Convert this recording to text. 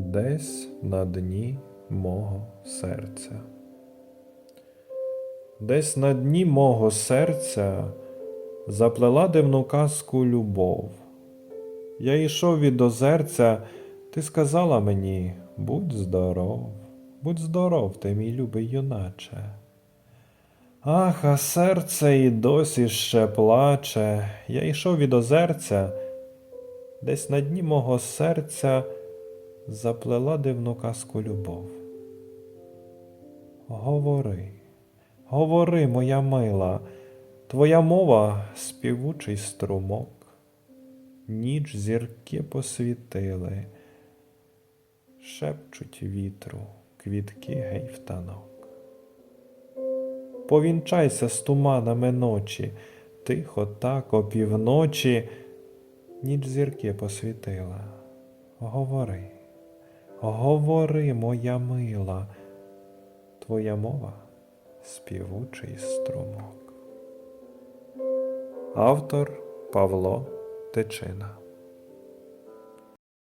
десь на дні мого серця. Десь на дні мого серця заплела дивну казку любов. Я йшов від озерця, ти сказала мені, будь здоров, будь здоров, ти мій любий юначе. Ах, а серце і досі ще плаче. Я йшов від озерця, десь на дні мого серця заплела дивну казку любов. Говори, говори, моя мила, твоя мова співучий струмок, ніч зірки посвітили, шепчуть вітру, квітки гей в танок. Повінчайся з туманами ночі, тихо так опівночі, ніч зірки посвітила. Говори, говори, моя мила, твоя мова співучий струмок. Автор Павло Тичина